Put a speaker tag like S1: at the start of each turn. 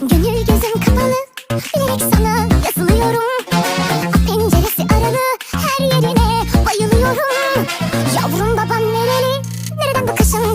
S1: Gönül gözüm kapalı Bilerek sana yazılıyorum. A penceresi aralı Her yerine bayılıyorum. Yavrum baban nereli Nereden bakışın